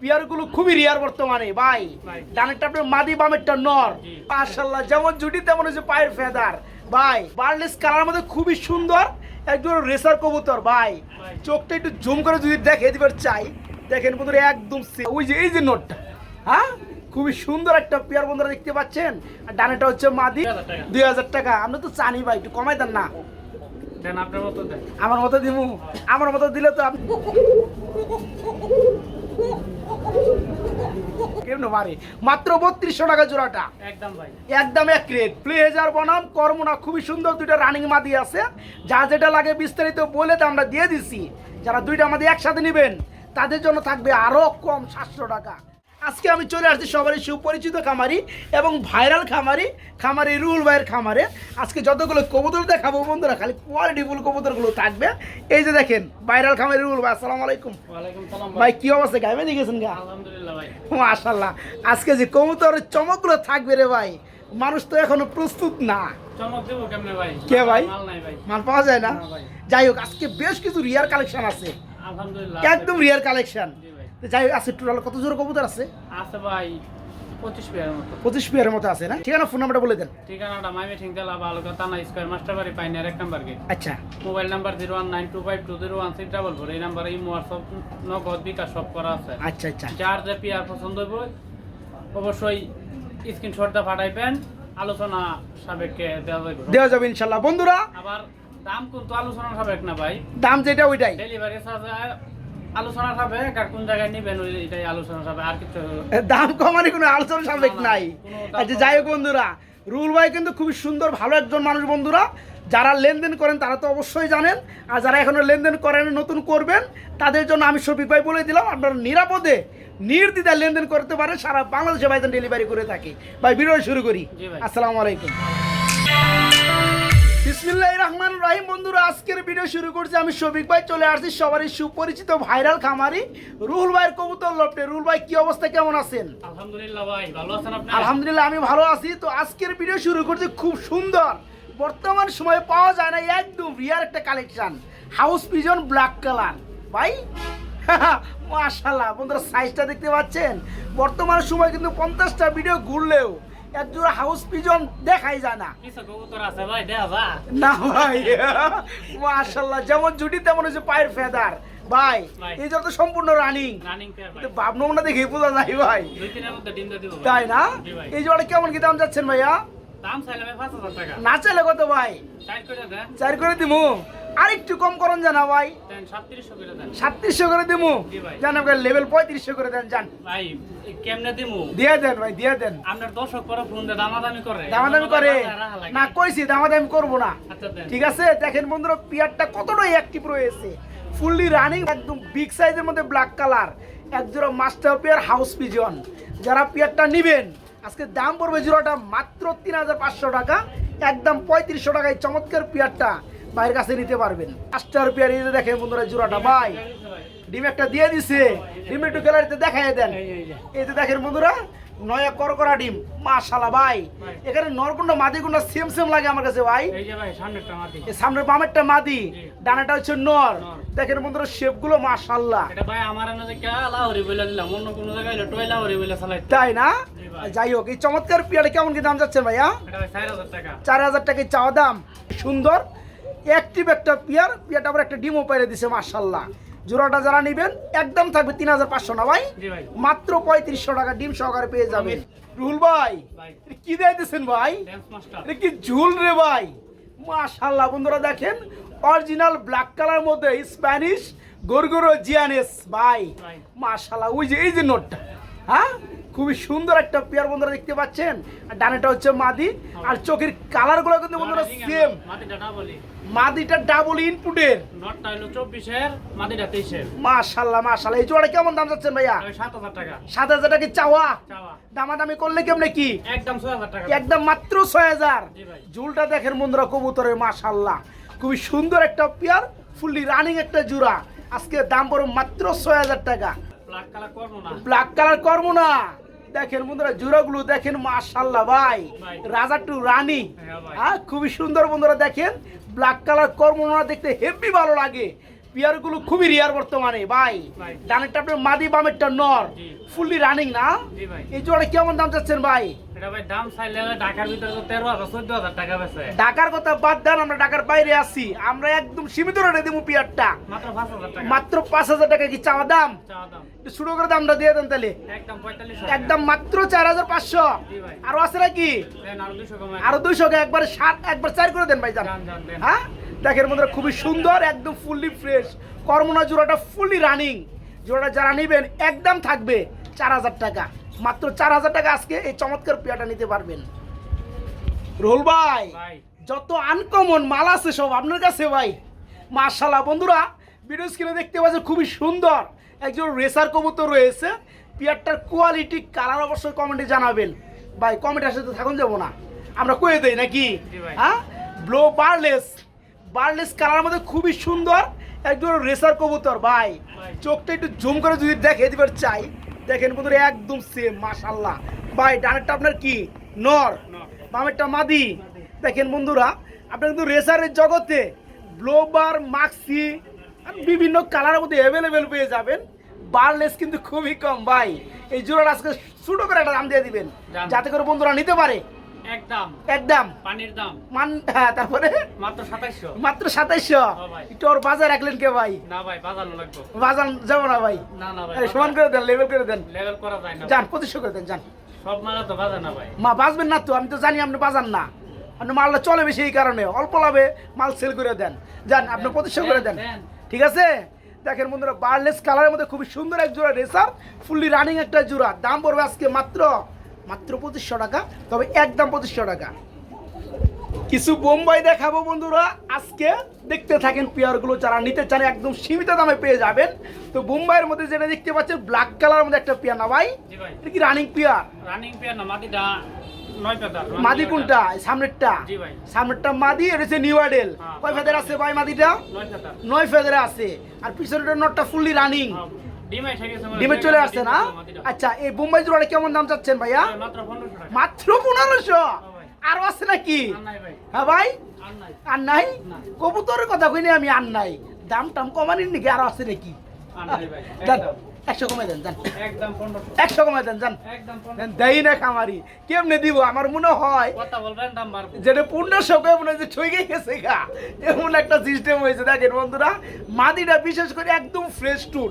পিয়ারগুলো খুবই রিয়ার বর্তমানে ভাই। ডানেরটা আপনার মাদি বামেরটা নর। মাশাল্লাহ যেমন জুটি তেমন হচ্ছে পায়ের ফেদার। ভাই বার্লেস কালার মধ্যে খুবই সুন্দর একজন রেসার কবুতর ভাই। চোখটা একটু জুম করে যদি দেখে দিবার চাই। দেখেন বন্ধুরা একদম ওই যে এই যে নোটটা হ্যাঁ? খুবই সুন্দর একটা পেয়ার বন্ধুরা দেখতে পাচ্ছেন। আর ডানেটা হচ্ছে মাদি। 2000 দুই হাজার টাকা। আমরা তো জানি ভাই একটু কমাই দেন না। আমার মতো দিমু। আমার মতো দিলে তো আপনি কেমন মাত্র বত্রিশশো টাকা জোড়াটা। একদম ভাই। একদম এক রেট। প্লেজার বনাম কর্মনা খুবই সুন্দর দুইটা রানিং মাদি আছে। যা যেটা লাগে বিস্তারিত বলে তো আমরা দিয়ে দিছি। যারা দুইটা আমাদের একসাথে নেবেন তাদের জন্য থাকবে আরও কম সাতশো টাকা। আজকে আমি চলে আসছি সবারই সুপরিচিত খামারি এবং ভাইরাল খামারি খামারি রুল ভাইয়ের খামারে। আজকে যতগুলো কবুতর দেখাবো বন্ধুরা খালি কোয়ালিটিফুল কবুতরগুলো থাকবে। এই যে দেখেন ভাইরাল খামারি রুল ভাই আসসালামু আলাইকুম। ভাই। কি অবস্থা? গাইবে দেখেছেন গা? আলহামদুলিল্লাহ ভাই। মাশাল্লাহ আজকে যে কবুতরের চমকগুলো থাকবে রে ভাই মানুষ তো এখনও প্রস্তুত না। কে ভাই? মাল পাওয়া যায় না? যাই হোক আজকে বেশ কিছু রিয়ার কালেকশন আছে। একদম রিয়ার কালেকশন জি যাই আজকে টোটাল কত জোর কবুতর আছে? আছে ভাই পঁচিশ পেয়ার মতো। পঁচিশ পেয়ারের মতো আছে না? ঠিকানা ফোন নাম্বারটা বলে দেন। ঠিকানাটা মাইমে ঠিংতলা বালুকা থানা স্কোয়ার মাস্টার বাড়ি পাইনার এক নাম্বার গেট আচ্ছা। Mobile number zero one nine two five two zero one six double four এই নাম্বারে ইমো হোয়াটসঅ্যাপ নগদ বিকাশ সব করা আছে। আচ্ছা আচ্ছা। যার যে পেয়ার পছন্দ হইব অবশ্যই স্ক্রিনশটটা পাঠাইবেন আলোচনা সাবেককে দেওয়া যাবে দেওয়া যাবে ইনশাল্লাহ। বন্ধুরা আবার দাম কিন্তু আলোচনা সাবেক না ভাই। দাম যেটা ওইটাই। ডেলিভারি চার্জ আলোচনা সাবেক আর কোন জায়গায় নিবেন এটাই আলোচনা সাবেক আর কিছু দাম কমানি কোনো আলোচনা না, নাই। আচ্ছা যাই হোক বন্ধুরা রুল ভাই কিন্তু খুবই সুন্দর ভালো একজন মানুষ বন্ধুরা। যারা লেনদেন করেন তারা তো অবশ্যই জানেন আর যারা এখনও লেনদেন করেন নতুন করবেন তাদের জন্য আমি শফিক ভাই বলে দিলাম আপনারা নিরাপদে নির্দ্বিধায় লেনদেন করতে পারেন সারা বাংলাদেশে ভাইজান ডেলিভারি করে থাকি। ভাই ভিডিও শুরু করি। আসসালামু আলাইকুম। বিসমিল্লাহ রহমান রাহিম। বন্ধুরা আজকের ভিডিও শুরু করছি। আমি শফিক ভাই চলে আসছি সবারই সুপরিচিত ভাইরাল খামারি রুহুল ভাইয়ের কবুতর লপটে রুহুল ভাই কি অবস্থা? কেমন আছেন? আলহামদুলিল্লাহ ভাই ভালো আছেন আপনি আলহামদুলিল্লাহ আমি ভালো আছি। তো আজকের ভিডিও শুরু করছি খুব সুন্দর। বর্তমান সময়ে পাওয়া যায় না একদম রিয়ার একটা collection house pigeon black colour ভাই মাশাল্লাহ বন্ধুরা সাইজটা দেখতে পাচ্ছেন? বর্তমান সময় কিন্তু পঞ্চাশটা ভিডিও ঘুরলেও একজোড়া হাউস পিজন দেখাই যায় না। না ভাই মাশাল্লাহ যেমন জুটি তেমন হচ্ছে পায়ের ফেদার ভাই। এই যত সম্পূর্ণ রানিং রানিং না দেখে বোঝা যায় ভাই। তাই না? এই জোড়া কেমন কি দাম যাচ্ছেন ভাইয়া? দাম চাইলে ভাই টাকা। না চাইলে কত ভাই? করে দেন চার করে দিমু? আর একটু কম করেন জানা ভাই। দেন সাতত্রিশশো করে দেন। সাতত্রিশশো করে দিমু? জি ভাই। জান আপনার লেভেল পঁয়ত্রিশশো করে দেন জান। ভাই কেমনে দিমু? দিয়ে দেন ভাই দিয়ে দেন। আপনার দর্শক করে ফোন দিয়ে দামাদামি করে। দামাদামি করে। না কইছি দামাদামি করব না। আচ্ছা দেন। ঠিক আছে? দেখেন বন্ধুরা পিয়ারটা কতটাই অ্যাক্টিভ রয়েছে। ফুললি রানিং একদম বিগ সাইজের মধ্যে ব্ল্যাক কালার একজোড়া মাস্টার পেয়ার হাউস পিজন যারা পিয়ারটা নিবেন আজকে দাম পড়বে জোড়াটা মাত্র তিন হাজার পাঁচশো টাকা। একদম পঁয়ত্রিশশো টাকায় চমৎকার পিয়ারটা বাইরের কাছে নিতে পারবেন। পাঁচটার পেয়ার নিতে দেখেন বন্ধুরা জোড়াটা ভাই। ডিম একটা দিয়ে দিছে। ডিম একটু গ্যালারিতে দেখাই দেন। এই যে দেখেন বন্ধুরা নয়া করকরা ডিম। মাশাল্লাহ ভাই। এখানে নরকুন্ডা মাদিকুন্ডা সেম সেম লাগে আমার কাছে ভাই। এই যে ভাই সামনেরটা মাটি এই সামনের বামেরটা মাদি। ডানাটা হচ্ছে নর। দেখেন বন্ধুরা শেপগুলো মাশাল্লাহ এটা ভাই আমার এনে যে কে বলে দিলাম অন্য কোনো জায়গায় হলে টয় লাহরি বলে চালাই তাই না? যাই হোক এই চমৎকার পিয়ারে কেমন কি দাম যাচ্ছে ভাইয়া? চার হাজার টাকা। চাওয়া দাম। সুন্দর অ্যাক্টিভ একটা পিয়ার। পিয়ারটা আবার একটা ডিমও পেরে দিছে মাশাল্লাহ জোড়াটা যারা নেবেন একদম থাকবে তিন হাজার পাঁচশো না ভাই? মাত্র পঁয়ত্রিশশো টাকা ডিম সহকারে পেয়ে যাবেন। রুহুল ভাই কি দেখতেছেন ভাই? কি ঝুল রে ভাই? মাশাল্লাহ বন্ধুরা দেখেন অরিজিনাল ব্ল্যাক কালার মধ্যে স্প্যানিশ গরগরো জিয়ানেস ভাই। ভাই। মাশাল্লাহ ওই যে এই যে নোটটা হ্যাঁ? খুবই সুন্দর একটা পেয়ার বন্ধুরা দেখতে পাচ্ছেন। ডানেটা হচ্ছে মাদি আর চোখের কালারগুলো কিন্তু বন্ধুরা সেম মাদিটা ডাবল ইনপুটের নটটা হলো চব্বিশের মাটিটা তেইশের। মাশাল্লাহ মাশাল্লাহ। এই জোড়া কেমন দাম যাচ্ছেন ভাইয়া? ওই সাত হাজার টাকা। সাত হাজার টাকা চাওয়া? চাওয়া। দামাদামি করলে কেমনে কি? একদম ছয় হাজার টাকা। একদম মাত্র ছয় হাজার। জি ভাই। ঝুলটা দেখেন বন্ধুরা কবুতরের মাশাল্লাহ। খুবই সুন্দর একটা পেয়ার ফুললি রানিং একটা জোড়া। আজকে দাম পড়ো মাত্র ছয় হাজার টাকা। ব্ল্যাক কালার করব না। ব্ল্যাক কালার করব না। দেখেন বন্ধুরা জোড়াগুলো দেখেন মাশাল্লাহ ভাই। রাজা টু রানী। হ্যাঁ হ্যাঁ খুবই সুন্দর বন্ধুরা দেখেন। ব্ল্যাক কালার কর্মনা দেখতে হেভি ভালো লাগে। পিয়ারগুলো খুবই রিয়ার বর্তমানে ভাই। ডানেরটা আপনার মাদি বামেরটা নর। ফুললি রানিং না? এই জোড়া কেমন দাম চাচ্ছেন ভাই? ঢাকার কথা বাদ দেন আমরা ঢাকার বাইরে আছি। আমরা একদম সীমিত রেটে দেবো পিয়ারটা মাত্র পাঁচ হাজার টাকা। মাত্র পাঁচ হাজার টাকা কি চাওয়া দাম? চাওয়া দাম। একটু শুরু করে দামটা দিয়ে দেন তাহলে। একদম মাত্র চার হাজার পাঁচশো। আরও আছে নাকি? আরও দুইশো একবার সাত একবার চার করে দেন ভাই যান যান যান হ্যাঁ? দেখেন খুবই সুন্দর একদম ফুললি ফ্রেশ কর্মনা জোড়াটা ফুললি রানিং জোড়াটা যারা নেবেন একদম থাকবে চার হাজার টাকা। মাত্র চার হাজার টাকা আজকে এই চমৎকার পেয়াটা নিতে পারবেন। রোল ভাই যত আনকমন মাল আছে সব আপনার কাছে ভাই। মার্শাল্লাহ বন্ধুরা ভিডিও স্ক্রিনে দেখতে পাচ্ছেন খুবই সুন্দর। একজন রেসার কবুতর রয়েছে। পেয়ারটার কোয়ালিটি কালার অবশ্যই কমেন্টে জানাবেন। ভাই কমেন্টের সাথে থাকুন যাব না। আমরা কয়ে দেই নাকি? হ্যাঁ? ব্লো বার্লেস বার্লেস কালার মধ্যে খুবই সুন্দর একজন রেসার কবুতর ভাই। ভাই। চোখটা একটু জুম করে যদি দেখে দিবার চাই। দেখেন বন্ধুরা একদম সেম মাশাল্লাহ ভাই ডানেরটা আপনার কি? নর। বামেরটা মাদি। দেখেন বন্ধুরা আপনার কিন্তু রেসারের জগতে ব্লোবার মাক্সি আর বিভিন্ন কালারের মধ্যে অ্যাভেলেবেল পেয়ে যাবেন। বারলেস কিন্তু খুবই কম ভাই। এই জোড়াটা আজকে ছোটো করে একটা দাম দিয়ে দিবেন। যাতে করে বন্ধুরা নিতে পারে। একদম একদম পানির দাম। মান হ্যাঁ তারপরে? মাত্র সাতাইশশো। মাত্র সাতাইশশো? ভাই। একটু ওর বাজার রাখলেন কে ভাই? না ভাই বাজানো লাগবে। বাজার যাব না ভাই। না না ভাই সমান করে দেন লেভেল করে দেন। লেভেল করা যায় না যান পঁচিশশো করে দেন যান। সব মালা তো বাজে না ভাই। মা বাঁচবেন না তো আমি তো জানি আপনি না। আপনি মালটা চলে বেশি এই কারণে। অল্প লাভে মাল সেল করে দেন। যান আপনি প্রতিষ্ঠা করে দেন দেন। ঠিক আছে? দেখেন বন্ধুরা বারলেস কালারের মধ্যে খুবই সুন্দর এক জোড়া রেসার ফুললি রানিং একটা জোড়া। দাম পড়বে আজকে মাত্র মাত্র পঁচিশশো টাকা তবে একদম পঁচিশশো টাকা। কিছু বোম্বাই দেখাবো বন্ধুরা। আজকে দেখতে থাকেন পেয়ারগুলো যারা নিতে চান একদম সীমিত দামে পেয়ে যাবেন। তো বোম্বাইয়ের মধ্যে যেটা দেখতে পাচ্ছেন ব্ল্যাক কালার মধ্যে একটা পেয়ার না ভাই? এটা কি রানিং পেয়ার? রানিং পেয়ার না মাটিটা মাদি কোনটা? সামনেরটা? সামনেরটা মাদি এটা হচ্ছে নিউ হ্যাঁ, কয় ফেদের আছে ভাই মাদিটা? নয় আছে। আর পিছনেরটা নটটা ফুললি রানিং ডিমে চলে আসছে না? আচ্ছা এই বোম্বাই জোড়াটা কেমন দাম চাচ্ছেন ভাইয়া? মাত্র পনেরোশো। আরও আছে নাকি? হ্যাঁ ভাই? আর নাই। কবুতরের কথা কইনি আমি আর নাই। দাম টাম কমানি নাকি? আরও আছে নাকি? আর নাই ভাই যান একদম একশো কমাই দেন যান। একদম একশো কমাই দেন যান। একদম দেন, পনেরোশো দেই না খামারি। কেমনে দিব? আমার মনে হয় কথা বলবেন দাম বাড়বো যেটা পূর্ণশো মনে হচ্ছে ঠইকে গেছে গা। এমন একটা সিস্টেম হয়েছে দেখেন বন্ধুরা। মাদিটা বিশেষ করে একদম ফ্রেশ টুট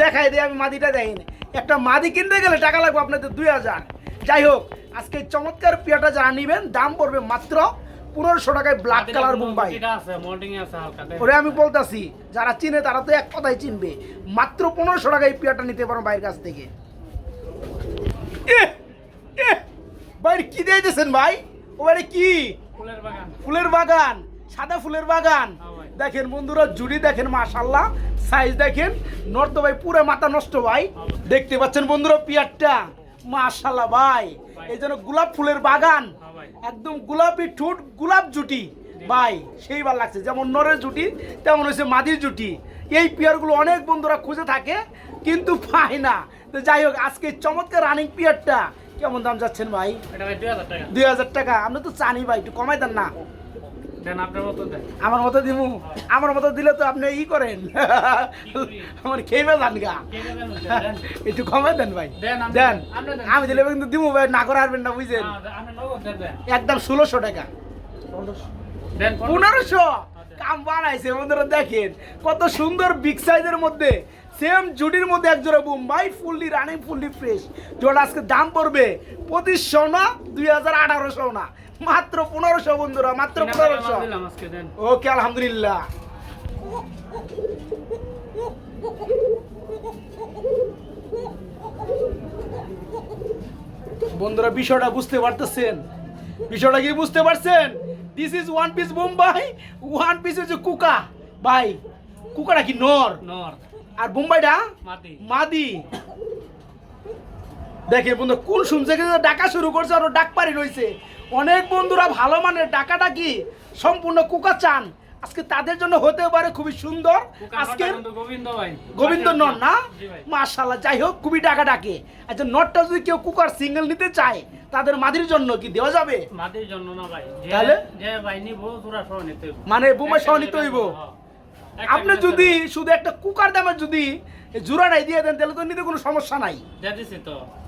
দেখাই আমি মাদিটা দেখিনি একটা মাদি কিনতে গেলে টাকা লাগবে আপনাদের দুই হাজার। যাই হোক আজকে চমৎকার পিয়াটা যারা নিবেন দাম পড়বে মাত্র পনেরোশো টাকায় ব্ল্যাক কালার মুম্বাই। ওরে আমি বলতাছি যারা চিনে তারা তো এক কথাই চিনবে। মাত্র পনেরোশো টাকায় পিয়াটা নিতে পারো বাইরের কাছ থেকে। বাইরে কি দিয়েছেন ভাই? ও বাইরে কি? ফুলের বাগান। ফুলের বাগান সাদা ফুলের বাগান। হ্যাঁ দেখেন বন্ধুরা জুড়ি দেখেন মাশাল্লাহ সাইজ দেখেন। নর্দ ভাই পুরো মাথা নষ্ট ভাই। ভাই। দেখতে পাচ্ছেন বন্ধুরা পিয়ারটা। মাশাল্লাহ ভাই। ভাই। এই জন্য গোলাপ ফুলের বাগান। হ্যাঁ একদম গোলাপি ঠোঁট গোলাপ জুটি। ভাই সেইবার লাগছে। যেমন নরের জুটি তেমন হয়েছে মাদির জুটি। এই পিয়ারগুলো অনেক বন্ধুরা খুঁজে থাকে কিন্তু পায় না। তো যাই হোক আজকে চমৎকার রানিং পিয়ারটা। কেমন দাম যাচ্ছেন ভাই? দুই হাজার টাকা। আপনি তো চানি ভাই একটু কমাই দেন না। দেন আপনার মতো দেন। আমার মতো দিমু? আমার মতো দিলে তো আপনি ই করেন। আমার খেয়ে যান গা। একটু কমাই দেন ভাই। দেন। আমি দিলে কিন্তু দিমু ভাই না করে আসবেন না বুঝছেন? হ্যাঁ। একদম ষোলোশো টাকা। পনেরোশো? কাম বানাইছে বন্ধুরা দেখেন। কত সুন্দর বিগ সাইজের মধ্যে সেম জুডির মধ্যে এক জোড়া Bombay fully running fully fresh জোড়া আজকে দাম পড়বে পঁচিশশো না দুই হাজার আঠারোশো না। মাত্র পনেরোশো বন্ধুরা মাত্র পনেরোশো। ওকে আলহামদুলিল্লাহ। বন্ধুরা বিষয়টা বুঝতে পারতেছেন? বিষয়টা কি বুঝতে পারছেন? This is one piece Bombay one piece হচ্ছে কুকা। ভাই কুকাটা কি নর? নর। আর বোম্বাইটা? মাদি। দেখে বন্ধু কোন শুনছে ডাকা শুরু করছে আর ডাক পারি রয়েছে অনেক বন্ধুরা ভালো মানের ডাকাটা কি সম্পূর্ণ কুকা চান। আজকে তাদের জন্য হতে পারে খুবই সুন্দর। আজকে গোবিন্দ নট না? মাশাল্লাহ যাই হোক খুবই টাকা ডাকে আচ্ছা নটটা যদি কেউ কুকার সিঙ্গেল নিতে চায় তাদের মাদির জন্য কি দেওয়া যাবে? মাটির জন্য না ভাই। তাহলে? যে ভাই নিবো তোরা সহ নিতে হইবো। মানে বোম্বাই সহ নিতে হইব? হ্যাঁ। আপনি যদি শুধু একটা কুকার দামের যদি জোড়াটাই দিয়ে দেন তাহলে তো নিতে কোনো সমস্যা নাই।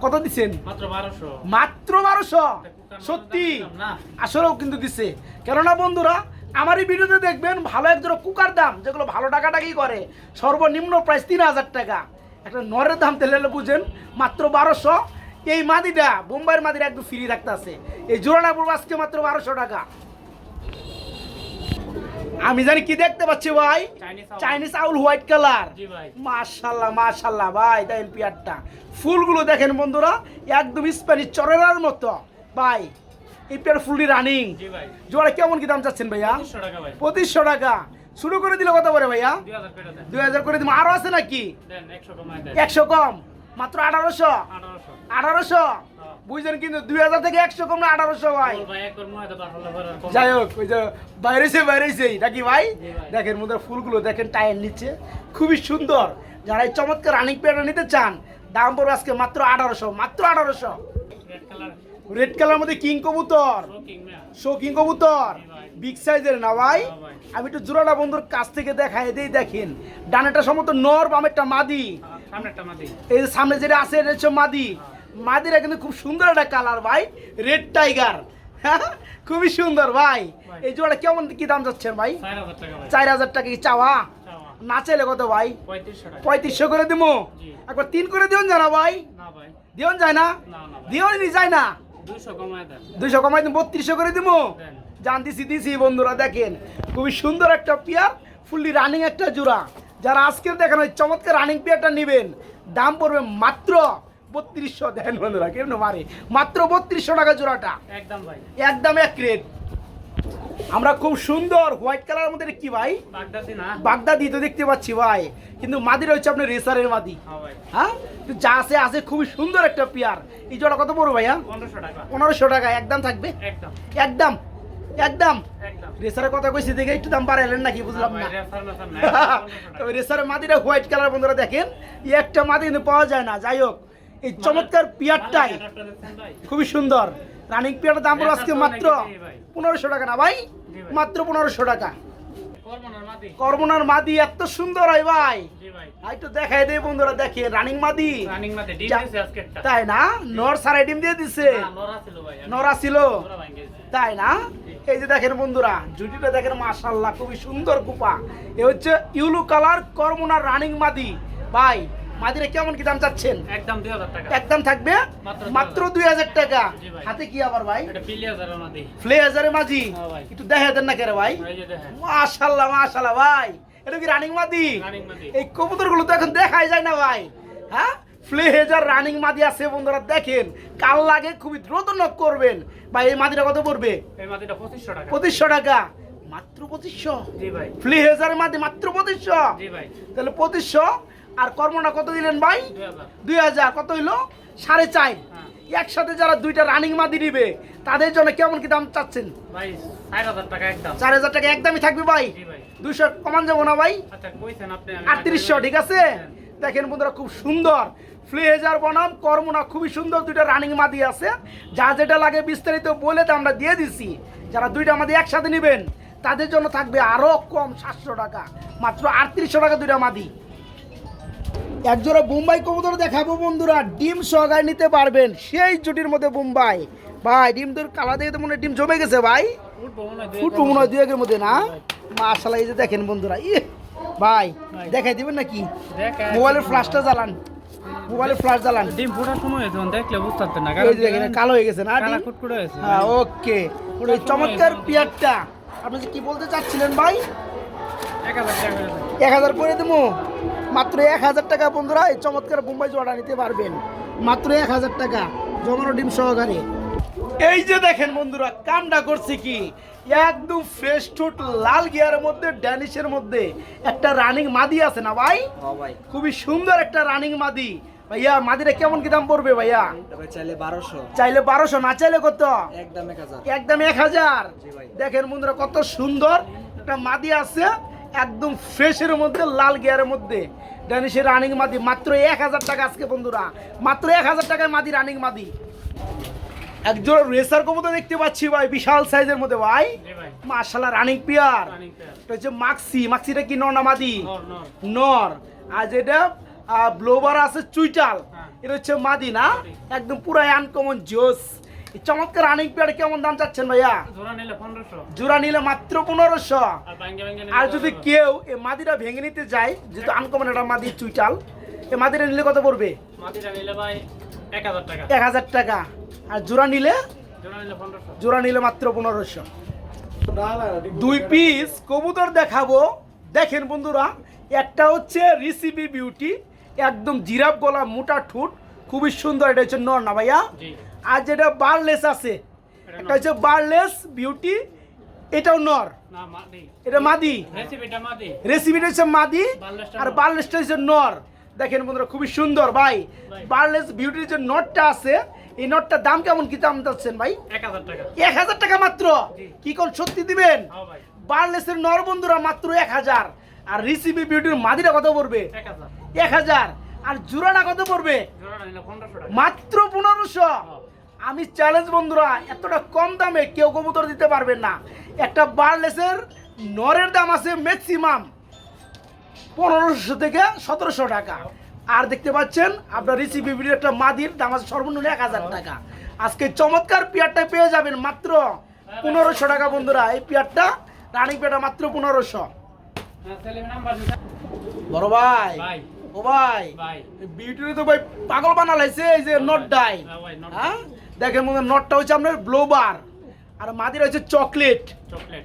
কত দিচ্ছেন মাত্র বারোশো। মাত্র বারোশো? সত্যি? আসলেও কিন্তু দিছে। কেননা বন্ধুরা আমার এই ভিডিওতে দেখবেন ভালো একজোড়া কুকার দাম যেগুলো ভালো টাকাটাকি করে সর্বনিম্ন প্রাইস তিন হাজার টাকা। একটা নরের দাম তাহলে বুঝেন মাত্র বারোশো। এই মাদিটা বোম্বাইয়ের মাদিটা একদম ফ্রি থাকতে আছে। এই জোড়াটা পড়ব আজকে মাত্র বারোশো টাকা। আমি জানি কি দেখতে পাচ্ছি ভাই? চাইনিজ আউল হোয়াইট কালার মাশাল্লাহ মাশাল্লাহ ভাই দেখেন পিয়ারটা। ফুলগুলো দেখেন বন্ধুরা একদম স্প্যানিশ চরেরার মতো। ভাই এই পেয়ার ফুলটি রানিং জি ভাই। জোড়া কেমন কি দাম চাচ্ছেন ভাইয়া? পঁচিশশো টাকা শুরু করে দিলে কত করে ভাইয়া? দুই হাজার করে দিব। আরও আছে নাকি? একশো কম। মাত্র আঠারোশো? আঠারোশো। হ্যাঁ। কিন্তু দুই হাজার থেকে একশো কম না আঠারোশো ভাই? যাই হোক ওই যে বাইরেছে বাইরেছে। নাকি ভাই। দেখেন মধ্যে ফুলগুলো দেখেন টায়ার নিচে খুবই সুন্দর। যারা এই চমৎকার রানিং পেয়ারটা নিতে চান দাম পড়বে আজকে মাত্র আঠারোশো মাত্র আঠারোশো। রেড কালার মধ্যে কিং কবুতর। শো কিং কবুতর। বিগ সাইজের না ভাই? হ্যাঁ আমি একটু জোড়াটা বন্ধুর কাছ থেকে দেখাই দিই দেখেন। ডানেটা সম্ভবত নর বামেরটা মাদি। মাটি এই যে সামনে যেটা আছে এটা হচ্ছে মাদি। মাদিরা কিন্তু খুব সুন্দর একটা কালার ভাই। রেড টাইগার খুবই সুন্দর ভাই। এই জোড়া কেমন কি দাম যাচ্ছেন ভাই? চার হাজার টাকা কি চাওয়া? না চাইলে কত ভাই? পঁয়ত্রিশশো করে দিব একবার তিন করে দিও জানা ভাই। না ভাই। দিও যায় না? দিও নি যায় না? দুইশো কমাই দিন। বত্রিশশো করে দিব জানতেছি জান দিছি দিছি বন্ধুরা দেখেন। খুবই সুন্দর একটা পেয়ার ফুললি রানিং একটা জোড়া। যারা আজকের দেখেন ওই চমৎকার রানিং পেয়ারটা নেবেন দাম পড়বে মাত্র বত্রিশশো। দেখেন বন্ধুরা কেমন মারে? মাত্র বত্রিশশো টাকা জোড়াটা। একদম ভাই। একদম এক রেট আমরা খুব সুন্দর হোয়াইট কালারের মধ্যে কি ভাই? বাগদাদি তো দেখতে পাচ্ছি ভাই। কিন্তু মাদির হচ্ছে আপনার রেসারের মাদি। হ্যাঁ হ্যাঁ? তো যা আছে আছে খুবই সুন্দর একটা পেয়ার। এই জোড়া কত পড়বে ভাইয়া? পনেরোশো টাকা। একদম থাকবে? একদম। একদম? রেসারের কথা কইছি দেখে একটু দাম বাড়াইলেন নাকি বুঝলাম না। না। তবে রেসারের মাদিটা হোয়াইট কালার বন্ধুরা দেখেন এই একটা মাদি কিন্তু পাওয়া যায় না। যাই হোক এই চমৎকার পিয়ারটাই খুবই সুন্দর। রানিং পিয়ারের দাম পড়বে আজকে মাত্র পনেরোশো টাকা না ভাই? মাত্র পনেরোশো টাকা। কর্মনার মাদি। এত সুন্দর হয় ভাই। আর একটু দেখাই দে বন্ধুরা দেখে রানিং মাদি। তাই না? নর সারাই ডিম দিয়ে দিছে। নরা ছিল ভাই। তাই না? এই যে দেখেন বন্ধুরা জুটিটা দেখেন মাশাল্লাহ খুবই সুন্দর কুপা। এ হচ্ছে ইউলু কালার কর্মনার রানিং মাদি। ভাই মাদিরে কেমন কি দাম চাচ্ছেন? একদম টাকা। একদম থাকবে? মাত্র মাত্র দুই হাজার টাকা। হাতে কি আবার ভাই? এটা মাঝে মাঝি হ্যাঁ একটু দেখা দেন না কেরে ভাই। ভাই। এটা কি রানিং মাদি? এই কবুতরগুলো তো এখন দেখাই যায় না ভাই। হ্যাঁ? ফ্লেহেজার রানিং মাদি আছে বন্ধুরা দেখেন। কাল লাগে খুবই দ্রুত নক করবেন। ভাই এই মাদিটা কত পড়বে? এই মাদিটা পঁচিশশো টাকা। টাকা। মাত্র পঁচিশশো? জি ভাই। ফ্লেহেজার মাদি মাত্র পঁচিশশো? জি ভাই। তাহলে পঁচিশশো আর কর্মটা কত দিলেন ভাই? দুই হাজার। কত হইল? সাড়ে চার। হ্যাঁ। একসাথে যারা দুইটা রানিং মাদি নিবে তাদের জন্য কেমন কি দাম চাচ্ছেন? চার হাজার টাকা একদমই থাকবে ভাই? দুইশো কমান যাব না ভাই? আচ্ছা আটত্রিশশো ঠিক আছে? দেখেন বন্ধুরা খুব সুন্দর। ফ্লেজার বনাম কর্মনা খুবই সুন্দর দুইটা রানিং মাদি আছে। যা যেটা লাগে বিস্তারিত বলে তো আমরা দিয়ে দিছি। যারা দুইটা মাদি একসাথে নেবেন তাদের জন্য থাকবে আরও কম সাতশো টাকা। মাত্র আটত্রিশশো টাকা দুইটা মাদি। একজোড়া বোম্বাই কবুতর দেখাবো বন্ধুরা। ডিম সহকারে নিতে পারবেন। সেই জুটির মধ্যে বোম্বাই। ভাই ডিম তোর কালা দেখে তো মনে ডিম জমে গেছে ভাই। ফুটবো মনে হয় মনে দুই একের মধ্যে না? মাশাল্লাহ এই যে দেখেন বন্ধুরা ইয়ে। ভাই। দেখাই দিবেন নাকি? মোবাইলের ফ্ল্যাশটা জ্বালান। মোবাইলের ফ্ল্যাশ জ্বালান। ডিম ফোটার সময় হয়েছে দেখলে বুঝতে পারতেন না। দেখেন কালো হয়ে গেছে না কালা ডিম? কুটকুটে হয়েছে হ্যাঁ ওকে। ওই চমৎকার পিয়ারটা। আপনি কি বলতে চাচ্ছিলেন ভাই। এক হাজার করে দেবো? মাত্র এক হাজার টাকা বন্ধুরা এই চমৎকার বোম্বাই জোড়া নিতে পারবেন। মাত্র এক হাজার টাকা জমানো ডিম সহকারে। এই যে দেখেন বন্ধুরা কামটা করছে কি? একদম ফ্রেশ টুট লাল গিয়ারের মধ্যে ড্যানিশের মধ্যে একটা রানিং মাদি আছে না ভাই? ভাই। খুবই সুন্দর একটা রানিং মাদি। ভাইয়া মাদিরা কেমন কি দাম পড়বে ভাইয়া? চাইলে বারোশো। চাইলে বারোশো না চাইলে কত? একদম এক হাজার। একদম এক হাজার। দেখেন বন্ধুরা কত সুন্দর একটা মাদি আছে। একদম ফ্রেশের মধ্যে লাল গিয়ারের মধ্যে। ড্যানিশের রানিং মাদি মাত্র এক হাজার টাকা আজকে বন্ধুরা। মাত্র এক হাজার টাকায় মাদি রানিং মাদি। একজোড়া রেসার কবুতর দেখতে পাচ্ছি ভাই বিশাল সাইজের মধ্যে ভাই। জি রানিং পিয়ার এটা হচ্ছে মাক্সি মাক্সিটা কি নর না মাদি? নর আর যেটা ব্লোবার আছে চুইটাল। হ্যাঁ। এটা হচ্ছে মাদি না? একদম পুরাই আনকমন জোস চমৎকার রানিং পেয়ার কেমন দাম চাচ্ছেন ভাইয়া? জোড়া নিলে মাত্র পনেরোশো। আর যদি কেউ এই মাদিটা ভেঙে নিতে যায় যেহেতু আনকমন একটা মাদি চুইটাল এই মাদিটা নিলে কত পড়বে? মাটিটা নিলে ভাই এক হাজার টাকা। আর জোড়া নিলে? জোড়া নিলে মাত্র পনেরোশো। দুই পিস কবুতর দেখাবো। দেখেন বন্ধুরা একটা হচ্ছে রিসিবি বিউটি একদম জিরাফ গলা মোটা ঠুট খুবই সুন্দর এটা হচ্ছে নর না ভাইয়া? জি। আর যেটা বারলেস আছে এটা একটা হচ্ছে বারলেস বিউটি এটাও নর। এটা মাদি। রেসিপিটা হচ্ছে মাদি আর। বারলেসটা হচ্ছে নর। দেখেন বন্ধুরা খুবই সুন্দর ভাই। বারলেস বিউটির যে নটটা আছে এই নটটার দাম কেমন কি দাম চাচ্ছেন ভাই? এক হাজার টাকা। মাত্র? কি কোন সত্যি দিবেন? হ্যাঁ বারলেসের নর বন্ধুরা মাত্র এক হাজার। আর রিসিপি বিউটির মাদিরা কত পড়বে? এক হাজার। আর জোড়াটা কত পড়বে? মাত্র পনেরোশো। হ্যাঁ। আমি চ্যালেঞ্জ বন্ধুরা এতটা কম দামে কেউ কবুতর দিতে পারবেন না। একটা বার্লেসের নরের দাম আছে ম্যাক্সিমাম পনেরোশো থেকে সতেরোশো টাকা। আর দেখতে পাচ্ছেন আপনার রিসিপি বিউটির একটা মাদির দাম আছে সর্বনিম্ন এক হাজার টাকা। আজকে চমৎকার পেয়ারটা পেয়ে যাবেন মাত্র পনেরোশো টাকা বন্ধুরা। এই পেয়ারটা রানিং পেয়ারটা মাত্র পনেরোশো। হ্যাঁ, বড় ভাই ভাই। ও ভাই বিউটির তো ভাই পাগল বানালাইছে এই যে নট ডাই হ্যাঁ দেখেন মনে নটটা হচ্ছে আপনার ব্লোবার আর মাদির হচ্ছে চকলেট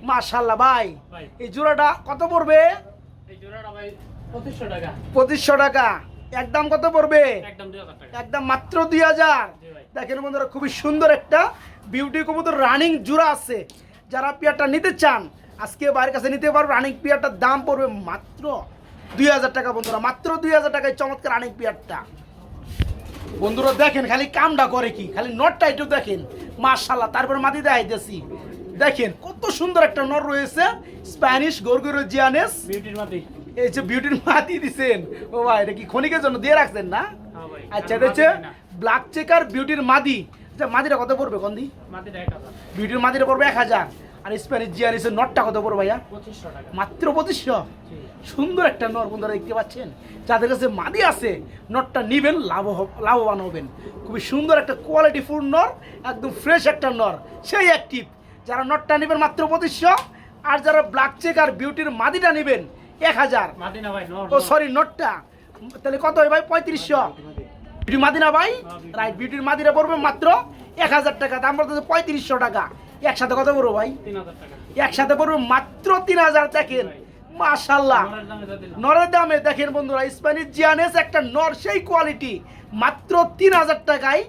মাশাল্লাহ ভাই। এই জোড়াটা কত পড়বে? পঁচিশশো টাকা। একদম কত পড়বে? একদম মাত্র দুই হাজার। দেখেন বন্ধুরা খুবই সুন্দর একটা বিউটি কবুতর রানিং জোড়া আছে। যারা পেয়ারটা নিতে চান আজকে বাইরের কাছে নিতে পারবে রানিং পেয়ারটার দাম পড়বে মাত্র দুই হাজার টাকা বন্ধুরা মাত্র দুই হাজার টাকায় চমৎকার রানিং পেয়ারটা। বন্ধুরা দেখেন খালি কামটা করে কি? খালি নটটা একটু দেখেন। মার্শাল্লাহ তারপর মাটি দেখাইতেছি। দেখেন কত সুন্দর একটা নট রয়েছে। স্প্যানিশ গোরগোরো জিয়ানেস বিউটির মাটি এই যে বিউটির মাটি দিছেন। ও ভাই এটা কি ক্ষণিকের জন্য দিয়ে রাখছেন না? আচ্ছা এটা হচ্ছে ব্ল্যাক চেকার বিউটির মাদি। আচ্ছা মাদিটা কত পড়বে কন্দি? বিউটির মাদিটা পড়বে এক হাজার। আর স্প্যানিশ জিয়ানিসের নটটা কত পড়বে ভাইয়া? মাত্র পঁচিশশো? সুন্দর একটা নর বন্ধুরা দেখতে পাচ্ছেন? যাদের কাছে মাদি আছে নটটা নিবেন লাভ লাভবান হবেন। খুবই সুন্দর একটা কোয়ালিটি ফুল নর একদম ফ্রেশ একটা নর সেই অ্যাক্টিভ যারা নটটা নেবেন মাত্র পঁচিশশো আর যারা ব্ল্যাক চেক আর বিউটির মাদিটা নেবেন এক হাজার। ও সরি নোটটা। তাহলে কত হয় ভাই? পঁয়ত্রিশশো। বিউটি মাদিনা ভাই? রাইট বিউটির মাদিনা পড়বে মাত্র এক হাজার টাকা। দাম পড়তেছে পঁয়ত্রিশশো টাকা। একসাথে কত পড়ব ভাই? একসাথে পড়বে মাত্র তিন হাজার দেখেন। মাশাল্লাহ নরের দামে দেখেন বন্ধুরা স্প্যানিশ জিয়ানেস একটা নর সেই কোয়ালিটি মাত্র তিন হাজার টাকায়।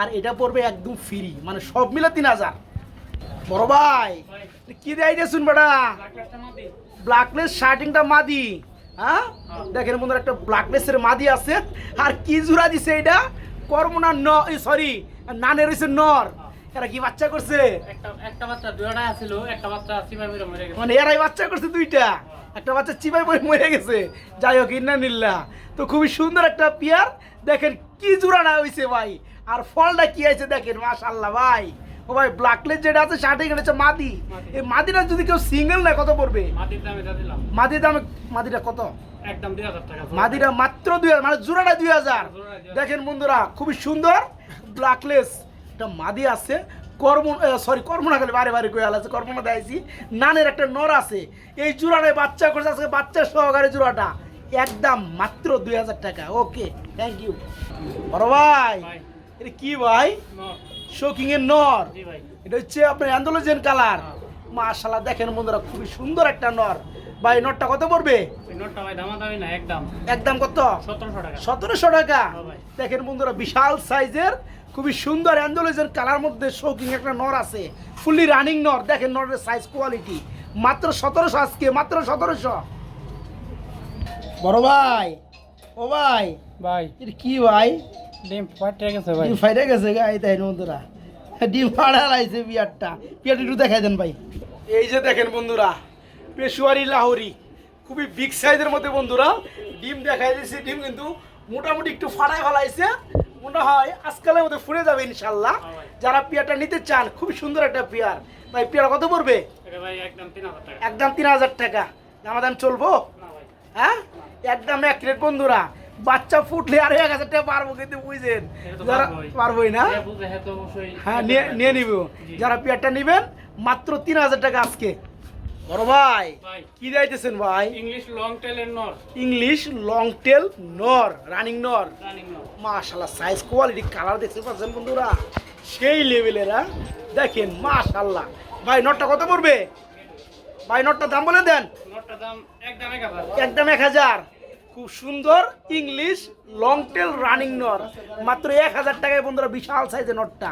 আর এটা পড়বে একদম ফ্রি মানে সব মিলে তিন হাজার। বড় ভাই কি দেয় শুন বেটা? লাখটা ব্ল্যাকলেস শার্টিংটা মাদি হ্যাঁ? হ্যাঁ। দেখেন বন্ধুরা একটা ব্ল্যাকলেসের মাদি আছে। আর কি জোড়া দিছে এটা? কর্মনা ন সরি নানের হইছে নর। এরা কি বাচ্চা করছে? একটা বাচ্চা দুইটা আছিল একটা বাচ্চা মেরে মরে গেছে। মানে এরাই বাচ্চা করছে দুইটা। একটা বাচ্চা চিপাই পরে মরে গেছে। যাই হোক ইন্না নিল্লা তো খুবই সুন্দর একটা পিয়ার। দেখেন কি জোড়াটা হইছে ভাই। আর ফলটা কি আছে দেখেন মাশাল্লাহ ভাই। ও ভাই ব্ল্যাকলেস যেটা আছে শার্টিং এটা হচ্ছে মাদি। এই মাদিটা যদি কেউ সিঙ্গেল নেয় কত পড়বে? মাটির দামে দিলাম। মাদির দামে মাদিটা কত? একদম দুই হাজার টাকা। মাদিরা মাত্র দুই হাজার মানে জোড়াটা দুই হাজার। জোড়াটা 2000 দেখেন বন্ধুরা খুবই সুন্দর। ব্ল্যাকলেস একটা মাদি আছে কর্ম সরি কর্ম না খালি বারে বারে কয়ে আছে কর্ম না নানের একটা নর আছে। এই জোড়াটায় বাচ্চা করছে আজকে বাচ্চা সহকারে জোড়াটা একদম মাত্র দুই হাজার টাকা। ওকে থ্যাংক ইউ বড় ভাই এটা কি ভাই? শোকিং এর নর। এটা হচ্ছে আপনার অ্যান্ডোলোজেন কালার। হ্যাঁ। মাশাল্লাহ দেখেন বন্ধুরা খুবই সুন্দর একটা নর। ভাই নরটা কত পড়বে? নোটটা একদম। একদম কত? সতেরোশো টাকা। সতেরোশো টাকা? হ্যাঁ ভাই। দেখেন বন্ধুরা বিশাল সাইজের খুবই সুন্দর অ্যান্ডোলেজের কালার মধ্যে শৌকিং একটা নর আছে। ফুললি রানিং নর। দেখেন নরের সাইজ কোয়ালিটি মাত্র সতেরোশো আজকে মাত্র সতেরোশো। বড় ভাই ও ভাই। ভাই। এটা কি ভাই? ডিম ফাটে গেছে ভাই। ডিম ফাইটে গেছে গাই তাই বন্ধুরা। ডিম ফাড়া লাইছে বিয়ারটা। বিয়ারটা একটু দেখাই দেন ভাই। এই যে দেখেন বন্ধুরা পেশুয়ারি লাহোরি। খুবই বিগ সাইজের মধ্যে বন্ধুরা। ডিম দেখাই দিয়েছি ডিম কিন্তু মোটামুটি একটু ফাড়ায় ফেলাইছে। মনে হয় আজকালের মধ্যে ফুরে যাবে ইনশাল্লাহ। যারা পেয়ারটা নিতে চান খুব সুন্দর একটা পেয়ার। ভাই পেয়ার কত পড়বে? একদম তিন হাজার টাকা। দামাদাম চলবো? হ্যাঁ? একদম এক রেট বন্ধুরা। বাচ্চা ফুটলে আর এক হাজার টাকা পারব কিন্তু বুঝছেন? যারা পারবোই। না? হ্যাঁ হ্যাঁ নিয়ে নিয়ে নিব। যারা পেয়ারটা নিবেন মাত্র তিন হাজার টাকা আজকে। বড় ভাই কি যাইতেছেন ভাই? ইংলিশ লং টেলের নর ইংলিশ লং টেল নর রানিং নর রানিং মাশাল্লাহ সাইজ কোয়ালিটি কালার দেখতে পাচ্ছেন বন্ধুরা। সেই লেভেলের হ্যাঁ? দেখেন মাশাল্লাহ। ভাই নটটা কত পড়বে? ভাই নটটা দাম বলে দেন। নরটার দাম একদম এক হাজার। একদম এক হাজার। খুব সুন্দর ইংলিশ লং টেল রানিং নর মাত্র এক হাজার টাকায় বন্ধুরা বিশাল সাইজের নটটা